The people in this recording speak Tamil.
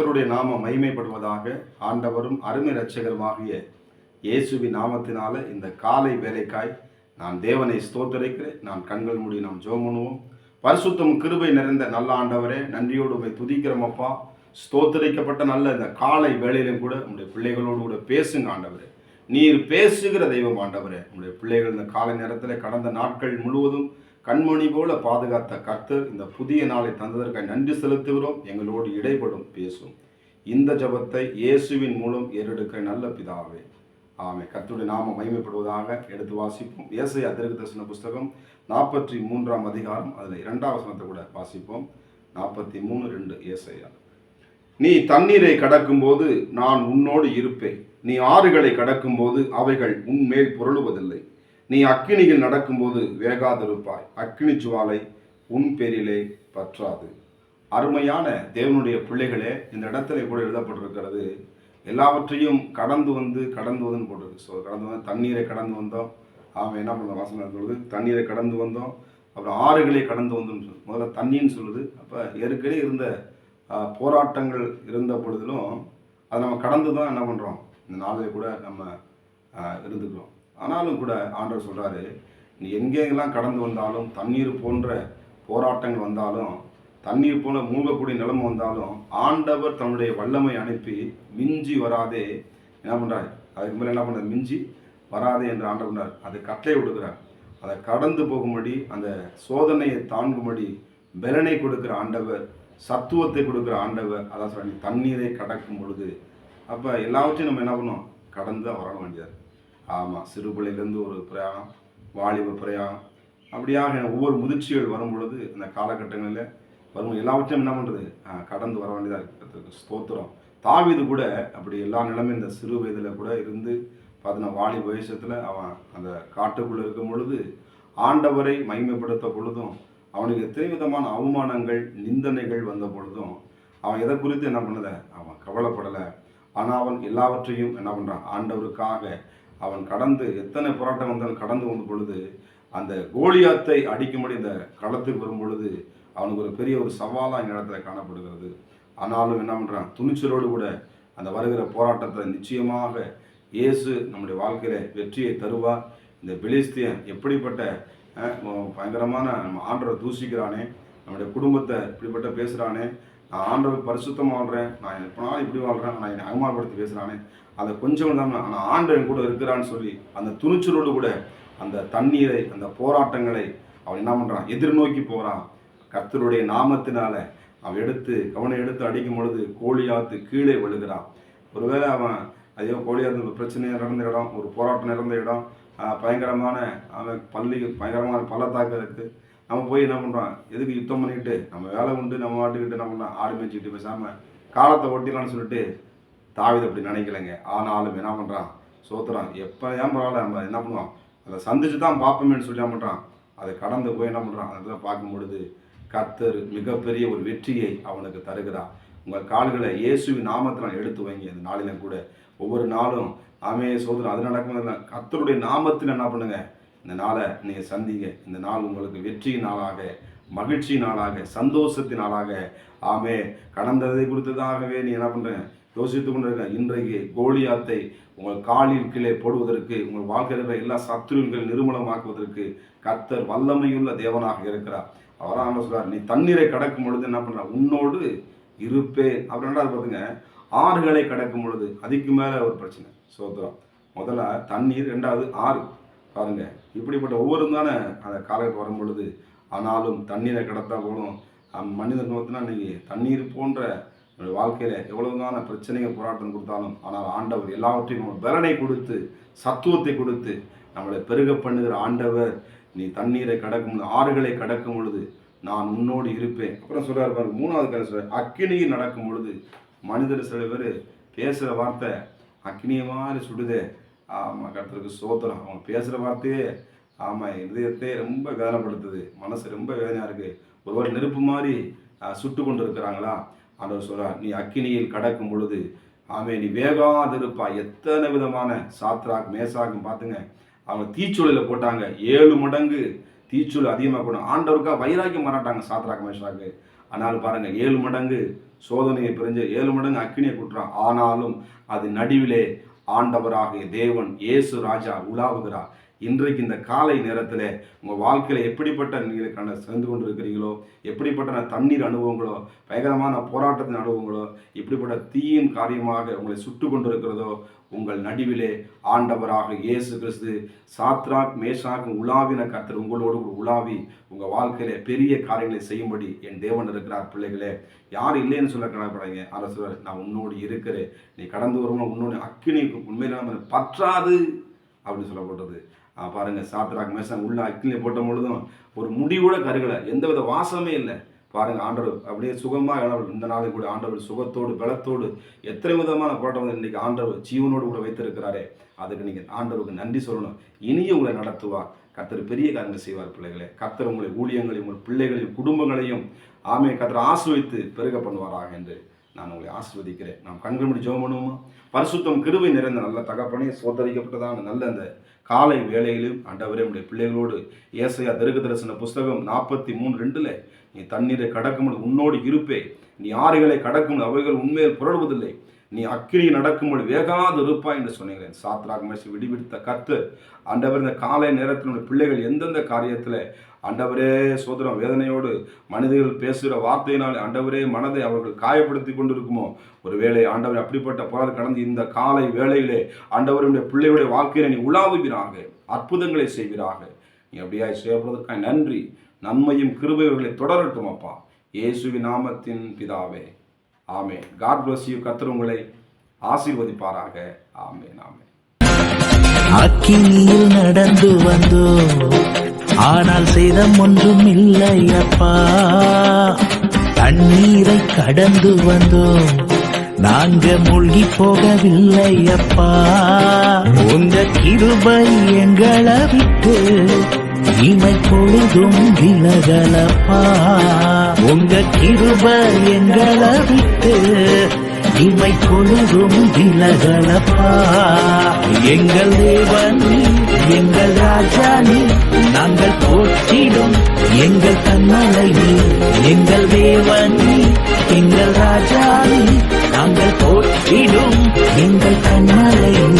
கர்த்தருடைய நாமம் மகிமைப்படுவதாக ஆண்டவரும் அருமை ரட்சகருமாகிய இயேசுவின் நாமத்தினால இந்த காலை வேலைக்காய் நான் தேவனை ஸ்தோத்தரிக்கிறேன். நான் கண்கள் மூடி நாம் ஜெபம் பண்ணுவோம். பரிசுத்தம் கிருபை நிறைந்த நல்ல ஆண்டவரே நன்றியோடு உண்மை துதிக்கிறோமப்பா ஸ்தோத்தரிக்கப்பட்ட நல்ல இந்த காலை வேலையிலும் கூட உங்களுடைய பிள்ளைகளோடு கூட பேசுங்க ஆண்டவரே. நீர் பேசுகிற தெய்வம் ஆண்டவரே. உங்களுடைய பிள்ளைகள் இந்த காலை நேரத்தில் கடந்த நாட்கள் முழுவதும் கண்மணி போல பாதுகாத்த கர்த்தர் இந்த புதிய நாளை தந்ததற்காக நன்றி செலுத்துகிறோம். எங்களோடு இடைப்படும் பேசும். இந்த ஜெபத்தை இயேசுவின் மூலம் ஏறெடுக்கிற நல்ல பிதாவே. ஆமை கர்த்தருடைய நாம மகிமைப்படுவதாக எடுத்து வாசிப்போம். இயேசை அதிர்க தரிசன புஸ்தகம் நாற்பத்தி மூன்றாம் அதிகாரம். அதில் இரண்டாம் வசனத்தை கூட வாசிப்போம். நாற்பத்தி மூணு ரெண்டு இயேசையா நீ தண்ணீரை கடக்கும்போது நான் உன்னோடு இருப்பேன். நீ ஆறுகளை கடக்கும்போது அவைகள் உன்மேல் புரளுவதில்லை. நீ அக்கினியில் நடக்கும்போது வேகாதிருப்பாய். அக்கினி ஜுவாலை உன் பேரிலே பற்றாது. அருமையான தேவனுடைய பிள்ளைகளே இந்த இடத்துல கூட எழுதப்பட்டிருக்கிறது எல்லாவற்றையும் கடந்து வந்து கடந்து வந்து போட்டிருக்கு. ஸோ கடந்து வந்து தண்ணீரை கடந்து வந்தோம். அவன் என்ன பண்ண வாசனை சொல்லுது தண்ணீரை கடந்து வந்தோம். அப்புறம் ஆறுகளை கடந்து வந்தோம்னு சொல்லுது. முதல்ல தண்ணின்னு சொல்லுது. அப்போ ஏற்கனவே இருந்த போராட்டங்கள் இருந்த பொழுதிலும் அதை நம்ம கடந்து தான் என்ன பண்ணுறோம் இந்த நாளில் கூட நம்ம இருந்துக்கிறோம். ஆனாலும் கூட ஆண்டவர் சொல்கிறாரு நீ எங்கெங்கெல்லாம் கடந்து வந்தாலும் தண்ணீர் போன்ற போராட்டங்கள் வந்தாலும் தண்ணீர் போல மூழ்கக்கூடிய நிலைமை வந்தாலும் ஆண்டவர் தன்னுடைய வல்லமை அனுப்பி மிஞ்சி வராதே. என்ன பண்ணுறாரு அதுக்கு மேலே என்ன பண்ணுறாரு மிஞ்சி வராதே என்று ஆண்டவர் பண்ணார் அதை கட்டளை விடுக்கிறார் அதை கடந்து போகும்படி அந்த சோதனையை தாங்கும்படி பலனை கொடுக்குற ஆண்டவர் சத்துவத்தை கொடுக்குற ஆண்டவர் அதான் சொல்லி தண்ணீரை கடக்கும் பொழுது. அப்போ எல்லாவற்றையும் நம்ம என்ன பண்ணோம் கடந்து தான் வர வேண்டியது ஆமாம் சிறுபிள்ளையிலேருந்து ஒரு பிரயாணம் வாலிப பிரயாணம். அப்படியாக ஒவ்வொரு முதிர்ச்சிகள் வரும் பொழுது அந்த காலகட்டங்களில் வரும் எல்லாவற்றையும் என்ன பண்ணுறது கடந்து வர வேண்டியதாக இருக்கிறது. ஸ்தோத்திரம். தாவிது கூட அப்படி எல்லா நிலமும் இந்த சிறு வயதில் கூட இருந்து பார்த்தீங்கன்னா வாலிப வயசத்தில் அவன் அந்த காட்டுக்குள்ளே இருக்கும் பொழுது ஆண்டவரை மகிமைப்படுத்த பொழுதும் அவனுக்கு எத்தனை விதமான அவமானங்கள் நிந்தனைகள் வந்த பொழுதும் அவன் எதை குறித்து என்ன பண்ணலை? அவன் கவலைப்படலை. ஆனால் அவன் எல்லாவற்றையும் என்ன பண்ணுறான் ஆண்டவருக்காக அவன் கடந்து எத்தனை போராட்டம் வந்தாலும் கடந்து வந்த பொழுது அந்த கோலியாத்தை அடிக்கும்படி இந்த களத்துக்கு வரும் பொழுது அவனுக்கு ஒரு பெரிய ஒரு சவாலாக இந்த இடத்துல காணப்படுகிறது. ஆனாலும் என்ன பண்ணுறான் துணிச்சலோடு கூட அந்த வருகிற போராட்டத்தை நிச்சயமாக இயேசு நம்முடைய வாழ்க்கையில வெற்றியை தருவார் இந்த பிலிஸ்தியன் எப்படிப்பட்ட பயங்கரமான நம்ம ஆண்டரை தூசிக்கிறானே நம்முடைய குடும்பத்தை இப்படிப்பட்ட பேசுகிறானே நான் ஆண்டவர் பரிசுத்தமாக வாழ்கிறேன் நான் எப்போனாலும் இப்படி வாழ்கிறேன் நான் என்னை அவமானப்படுத்தி பேசுகிறானே அதை கொஞ்சம் தான் ஆனால் ஆண்டவன் கூட இருக்கிறான்னு சொல்லி அந்த துணிச்சலோடு கூட அந்த தண்ணீரை அந்த போராட்டங்களை அவன் என்ன பண்ணுறான் எதிர்நோக்கி போகிறான் கர்த்தருடைய நாமத்தினால அவன் எடுத்து கவனை எடுத்து அடிக்கும் பொழுது கோழியாத்து கீழே விழுகிறான். ஒருவேளை அவன் ஐயோ கோழியாத்து பிரச்சனை நடந்த இடம் ஒரு போராட்டம் நடந்த இடம். பயங்கரமான அவன் பள்ளி பயங்கரமான பள்ளத்தாக்கு இருக்குது நம்ம போய் என்ன பண்ணுறோம் எதுக்கு யுத்தம் பண்ணிக்கிட்டு? நம்ம வேலை உண்டு நம்ம மாட்டுக்கிட்டு என்ன பண்ணோம் ஆடு மேய்ச்சிக்கிட்டு பேசாமல் காலத்தை ஒட்டிடலாம்னு சொல்லிட்டு தாவித அப்படி நினைக்கலைங்க. ஆனாலும் என்ன பண்ணுறான் சோத்துறான். எப்போ ஏன் பரவாயில்ல நம்ம என்ன பண்ணுவோம்? அதை சந்திச்சு தான் பார்ப்போமேன்னு சொல்லி என்ன பண்ணுறான் அதை கடந்து போய் என்ன பண்ணுறான் அதை பார்க்கும் பொழுது கத்தர் மிகப்பெரிய ஒரு வெற்றியை அவனுக்கு தருகிறான் உங்கள் கால்களை இயேசுவின் நாமத்தில் எடுத்து வைங்க. இந்த நாளிலும் கூட ஒவ்வொரு நாளும் ஆமே சோதனை அது நடக்கும். கத்தருடைய நாமத்தில் என்ன பண்ணுங்க? இந்த நாளை நீங்கள் சந்திங்க. இந்த நாள் உங்களுக்கு வெற்றி நாளாக மகிழ்ச்சி நாளாக சந்தோஷத்தின் நாளாக. ஆமே கடந்ததை குறித்ததாகவே நீ என்ன பண்ணுறேன் யோசித்து கொண்டிருக்க. இன்றைக்கு கோலியாத்தை உங்கள் காலில் கீழே போடுவதற்கு உங்கள் வாழ்க்கையில் எல்லா சத்துருவிகள் நிர்மூலமாக்குவதற்கு கர்த்தர் வல்லமையுள்ள தேவனாக இருக்கிறார். அவராக என்ன சொல்றார்? நீ தண்ணீரை கடக்கும் பொழுது என்ன பண்ணுற உன்னோடு இருப்பே அப்புறம் ரெண்டாவது பார்த்துங்க ஆறுகளை கடக்கும் பொழுது அதுக்கு மேலே ஒரு பிரச்சனை. சோத்திரம். முதல்ல தண்ணீர் ரெண்டாவது ஆறு. பாருங்கள் இப்படிப்பட்ட ஒவ்வொரு தானே அந்த காலகட்டம் வரும் பொழுது ஆனாலும் தண்ணீரை கடத்தா போலும் அஹ் மனிதன் நோத்தினா இன்னைக்கு தண்ணீர் போன்ற வாழ்க்கையில் எவ்வளவுதான பிரச்சனைகள் போராட்டம் கொடுத்தாலும் ஆனால் ஆண்டவர் எல்லாவற்றையும் நம்ம பலனை கொடுத்து சத்துவத்தை கொடுத்து நம்மளை பெருக பண்ணுகிற ஆண்டவர் நீ தண்ணீரை கடக்கும் பொழுது, ஆறுகளை கடக்கும் பொழுது நான் உன்னோடு இருப்பேன். அப்புறம் சொல்கிறார் பாருங்க மூணாவது கதை சொல்றாரு அக்கினியில் நடக்கும் பொழுது மனிதர் சில பேர் பேசுகிற வார்த்தை அக்னியமாக மாதிரி சுடுதே ஆமாம் கர்த்தருக்கு சோத்திரம் அவங்க பேசுகிற வார்த்தையே ஆமாம் இதயத்தை ரொம்ப வேதனைப்படுத்துது மனசு ரொம்ப வேதனையாக இருக்குது ஒருவர் நெருப்பு மாதிரி சுட்டு கொண்டு இருக்கிறாங்களா ஆண்டவர் சொல்கிறார் நீ அக்கினியில் கடக்கும் பொழுது ஆமே நீ வேகாதிருப்பாய் எத்தனை விதமான சாத்ராக் மேசாக்கும் பார்த்துங்க. அவங்க தீச்சூழலில் போட்டாங்க. ஏழு மடங்கு தீச்சூழல் அதிகமாக போடும் ஆண்டவருக்கா வைராக்கியம் மாறாட்டாங்க சாத்ராக் மேஷாக்கு ஆனால் பாருங்கள் ஏழு மடங்கு சோதனையை பிரிஞ்ச ஏழு மடங்கு அக்கினியை கூட்டுறான். ஆனாலும் அது நடுவிலே ஆண்டவராகிய தேவன் இயேசு ராஜா உலாவுகிறார். இன்றைக்கு இந்த காலை நேரத்தில் உங்கள் வாழ்க்கையில் எப்படிப்பட்ட நீங்கள் கண்ட சேர்ந்து கொண்டு இருக்கிறீங்களோ எப்படிப்பட்ட தண்ணீர் அனுபவங்களோ பயங்கரமான போராட்டத்தின் அனுபவங்களோ இப்படிப்பட்ட தீயின் காரியமாக உங்களை சுட்டு கொண்டிருக்கிறதோ உங்கள் நடுவிலே ஆண்டவராக இயேசு கிறிஸ்து சாத்ராக் மேஷாக் உலாவின கர்த்தர் உங்களோடு உலாவி உங்கள் வாழ்க்கையில பெரிய காரியங்களை செய்யும்படி என் தேவன் இருக்கிறார். பிள்ளைகளே யார் இல்லைன்னு சொல்ல கடப்படாங்க அரசர் நான் உன்னோடு இருக்கிறேன். நீ கடந்து வரும்போது உன்னோட அக்கினி உண்மையில பற்றாது அப்படின்னு சொல்லப்படுறது பாருங்கள் சாப்பிட்றாங்க மேசன் உள்ள அக்கினியை போட்ட பொழுதும் ஒரு முடிவோட கருகலை. எந்தவித வாசமே இல்லை. பாருங்கள் ஆண்டவர் அப்படியே சுகமாக இந்த நாளை கூட ஆண்டவர் சுகத்தோடு பலத்தோடு எத்தனை விதமான போராட்டம் வந்து ஆண்டவர் ஜீவனோடு கூட வைத்திருக்கிறாரே. அதுக்கு நீங்கள் ஆண்டவருக்கு நன்றி சொல்லணும். இனியும் உங்களை நடத்துவார் கர்த்தர் பெரிய காரியங்கள் செய்வார் பிள்ளைகளே. கர்த்தர் உங்களை ஊழியங்களையும் உங்கள் பிள்ளைகளையும் குடும்பங்களையும் ஆமே கர்த்தர் ஆசிர்வித்து பெருக பண்ணுவாராக என்று நான் உங்களை ஆசிர்வதிக்கிறேன். நாம் கண்கள் முடி ஜோம் பண்ணுவோமா? பரிசுத்தம் கிருவை நிறைந்த நல்ல தகப்பனே சோதரிக்கப்பட்டதான நல்ல அந்த காலை வேளையிலும் ஆண்டவரே உடைய பிள்ளைகளோடு ஏசையா தெருக்கு தரிசன புஸ்தகம் நாற்பத்தி மூணு ரெண்டுல நீ தண்ணீரை கடக்கும் உன்னோடு இருப்பே நீ ஆறுகளை கடக்கும் அவைகள் உண்மையில் புரளுவதில்லை. நீ அக்கினி நடக்கும்போது வேகாது இருப்பாய் என்று சொன்னீங்களேன் சாத்ராக் மேசி விடுவித்த கத்து ஆண்டவர் இந்த காலை நேரத்தில் உள்ள பிள்ளைகள் எந்தெந்த காரியத்தில் ஆண்டவரே சோதரம் வேதனையோடு மனிதர்கள் பேசுகிற வார்த்தையினால் ஆண்டவரே மனதை அவர்கள் காயப்படுத்தி கொண்டிருக்குமோ? ஒருவேளை ஆண்டவர் அப்படிப்பட்ட போராது கடந்து இந்த காலை வேளையிலே ஆண்டவருடைய பிள்ளையுடைய வாழ்க்கையில நீ உலாவுகிறாக அற்புதங்களை செய்வீராக. நீ அப்படியாய் செய்யப்படுவதற்காக நன்றி. நன்மையும் கிருபைகளை தொடரட்டும் அப்பா. இயேசுவின் நாமத்தின் பிதாவே. ஆமே காட் பிளஸ் யூ கர்த்தர் உங்களை ஆசீர்வதிப்பாராக. ஆமே ஆமே அக்கினியில் நடந்து வந்தோ ஆனால் சேதம் ஒன்றும் இல்லை அப்பா. தண்ணீரை கடந்து வந்தோ நாங்க மூழ்கி போகவில்லை அப்பா. உங்க கிருபை எங்களை விட்டு இமை பொழுதும் விலகலப்பா. உங்க கிருப எங்களை விட்டு இமை பொழுதும் விலகலப்பா. எங்கள் தேவன் எங்கள் ராஜா நீ நாங்கள் போற்றிடும் எங்கள் கண்ணலை நீ எங்கள் தேவன் நீ எங்கள் ராஜா நீ நாங்கள் போற்றிடும் எங்கள் கண்ணலை நீ